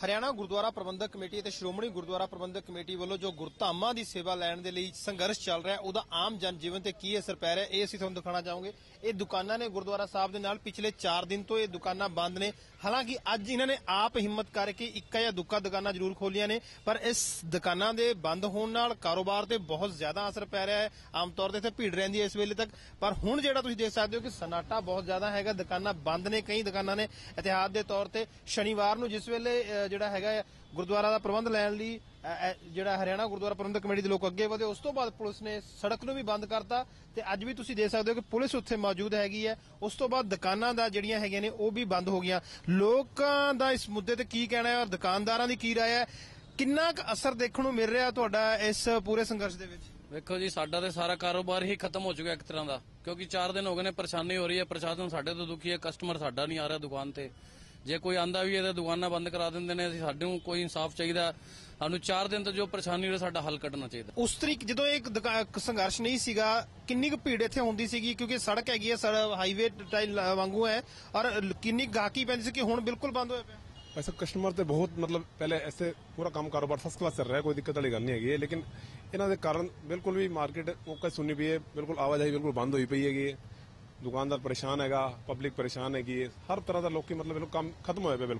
ਹਰਿਆਣਾ ਗੁਰਦੁਆਰਾ ਪ੍ਰਬੰਧਕ committee ਅਤੇ ਸ਼੍ਰੋਮਣੀ ਗੁਰਦੁਆਰਾ ਪ੍ਰਬੰਧਕ committee ਵੱਲੋਂ ਜੋ ਗੁਰਧਾਮਾਂ ਦੀ ਸੇਵਾ ਲੈਣ ਦੇ ਲਈ ਸੰਘਰਸ਼ ਚੱਲ ਰਿਹਾ, ਉਹਦਾ ਆਮ ਜਨ ਜੀਵਨ ਤੇ ਕੀ ਅਸਰ ਪੈ ਰਿਹਾ, ਇਹ ਅਸੀਂ ਤੁਹਾਨੂੰ ਦਿਖਾਉਣਾ ਚਾਹਾਂਗੇ। ਇਹ ਦੁਕਾਨਾਂ ਨੇ ਗੁਰਦੁਆਰਾ ਸਾਹਿਬ ਦੇ ਨਾਲ ਪਿਛਲੇ 4 ਦਿਨ ਤੋਂ ਇਹ ਦੁਕਾਨਾਂ ਬੰਦ ਨੇ। ਹਾਲਾਂਕਿ ਅੱਜ ਇਹਨਾਂ ਨੇ ਆਪ ਹਿੰਮਤ ਕਰਕੇ ਇੱਕਾ ਜਾਂ ਦੁੱਕਾ ਦੁਕਾਨਾਂ ਜ਼ਰੂਰ ਖੋਲੀਆਂ ਨੇ, ਪਰ ਇਸ ਦੁਕਾਨਾਂ ਦੇ ਬੰਦ ਹੋਣ ਨਾਲ ਕਾਰੋਬਾਰ ਤੇ ਬਹੁਤ ਜ਼ਿਆਦਾ ਅਸਰ ਪੈ ਰਿਹਾ ਹੈ। ਆਮ ਤੌਰ ਤੇ ਇੱਥੇ ਭੀੜ ਰਹਿੰਦੀ ਹੈ ਇਸ ਵੇਲੇ ਤੱਕ। ਪਰ ਹੁਣ ਜਿਹੜਾ ਤੁਸੀਂ ਦੇਖ ਸਕਦੇ ਹੋ ਕਿ ਸਨਾਟਾ ਬਹੁਤ ਜ਼ਿਆਦਾ ਹੈਗਾ, ਦੁਕਾਨਾਂ ਬੰਦ ਨੇ, ਕਈ ਦੁਕਾਨਾਂ ਨੇ। ਇਤਿਹਾਸ ਦੇ ਤੌਰ ਤੇ ਸ਼ਨੀਵਾਰ ਨੂੰ ਜਿਸ ਵੇਲੇ ਜਿਹੜਾ ਹੈਗਾ ਗੁਰਦੁਆਰਾ ਦਾ ਪ੍ਰਬੰਧ ਲੈਣ ਲਈ ਜਿਹੜਾ ਹਰਿਆਣਾ ਗੁਰਦੁਆਰਾ ਪ੍ਰਬੰਧਕ ਕਮੇਟੀ ਦੇ ਲੋਕ ਅੱਗੇ ਵਧੇ, ਉਸ ਤੋਂ ਬਾਅਦ ਪੁਲਿਸ ਨੇ ਸੜਕ ਨੂੰ ਵੀ ਬੰਦ ਕਰਤਾ ਤੇ ਅੱਜ ਵੀ ਤੁਸੀਂ ਦੇਖ ਸਕਦੇ ਹੋ ਕਿ ਪੁਲਿਸ ਉੱਥੇ ਮੌਜੂਦ ਹੈਗੀ ਹੈ। ਉਸ ਤੋਂ ਬਾਅਦ ਦੁਕਾਨਾਂ ਦਾ ਜਿਹੜੀਆਂ ਹੈਗੀਆਂ ਨੇ, ਉਹ ਵੀ ਬੰਦ ਹੋ ਗਈਆਂ। ਲੋਕਾਂ ਦਾ ਇਸ ਮੁੱਦੇ ਤੇ ਕੀ ਕਹਿਣਾ ਹੈ ਔਰ ਦੁਕਾਨਦਾਰਾਂ ਦੀ ਕੀ ਰਾਏ ਹੈ? ਕਿੰਨਾ ਕੁ ਅਸਰ ਦੇਖਣ ਨੂੰ ਮਿਲ ਰਿਹਾ ਤੁਹਾਡਾ ਇਸ ਪੂਰੇ ਸੰਘਰਸ਼ ਦੇ ਵਿੱਚ? ਵੇਖੋ ਜੀ, ਸਾਡਾ ਤੇ ਸਾਰਾ ਕਾਰੋਬਾਰ ਹੀ ਖਤਮ ਹੋ ਚੁੱਕਿਆ ਇੱਕ ਤਰ੍ਹਾਂ ਦਾ। ਕਿਉਂਕਿ 4 ਦਿਨ ਹੋ ਗਏ ਨੇ, ਪਰੇਸ਼ਾਨੀ ਹੋ ਰਹੀ ਹੈ। ਪ੍ਰਸ਼ਾਸਨ ਸਾਡੇ ਤੋਂ ਦੁਖੀ ਹੈ, ਕਸਟਮਰ ਸਾਡਾ ਨਹੀਂ ਆ ਰਿਹਾ ਦੁਕਾਨ ਤੇ। ਜੇ ਕੋਈ ਆਂਦਾ ਵੀ ਹੈ ਦੁਕਾਨਾਂ ਬੰਦ ਕਰਾ ਦਿੰਦੇ ਨੇ ਅਸੀਂ ਸਾਨੂੰ ਕੋਈ ਇਨਸਾਫ ਚਾਹੀਦਾ। ਸਾਨੂੰ 4 ਦਿਨ ਤੋਂ ਜੋ ਪਰੇਸ਼ਾਨੀ ਹੋ ਸਾਡਾ ਹੱਲ ਕੱਢਣਾ ਚਾਹੀਦਾ। ਉਸ ਤਰੀਕ ਜਦੋਂ ਇਹ ਸੰਘਰਸ਼ ਨਹੀਂ ਸੀਗਾ ਕਿੰਨੀ ਕੁ ਭੀੜ ਇੱਥੇ ਹੁੰਦੀ ਸੀਗੀ? ਕਿਉਂਕਿ ਸੜਕ ਹੈਗੀ ਹੈ ਸਰ ਹਾਈਵੇ ਟਾਈਲ ਵਾਂਗੂ ਹੈ ਔਰ ਕਿੰਨੀ ਗਾਹਕੀ ਪੈਂਦੀ ਸੀ ਕਿ ਹੁਣ ਬਿਲਕੁਲ ਬੰਦ ਹੋਇਆ ਪਿਆ? ऐसा ਕਸਟਮਰ ਤੇ ਬਹੁਤ ਮਤਲਬ ਪਹਿਲੇ ਐਸੇ ਪੂਰਾ ਕੰਮ ਕਾਰੋਬਾਰ ਫਸਟ ਕਲਾਸ ਚੱਲ ਰਿਹਾ ਕੋਈ ਦਿੱਕਤ ਵਾਲੀ ਗੱਲ ਨਹੀਂ ਹੈਗੀ। ਲੇਕਿਨ ਇਹਨਾਂ ਦੇ ਕਾਰਨ ਬਿਲਕੁਲ ਵੀ ਮਾਰਕੀਟ ਉਹ ਕਾ ਸੁਣੀ ਪਈ ਹੈ ਬਿਲਕੁਲ ਆਵਾਜਾਈ ਬਿਲਕੁਲ ਬੰਦ ਹੋਈ ਪਈ ਹੈਗੀ ਦੁਕਾਨਦਾਰ ਪਰੇਸ਼ਾਨ ਹੈਗਾ ਪਬਲਿਕ ਪਰੇਸ਼ਾਨ ਹੈਗੀ ਹੈ। ਹਰ ਤਰ੍ਹਾਂ ਦਾ ਲੋਕੀ ਮਤਲਬ ਬਿਲਕੁਲ ਕੰਮ ਖਤਮ ਹੋਇਆ ਪਿਆ ਬਿਲਕੁਲ।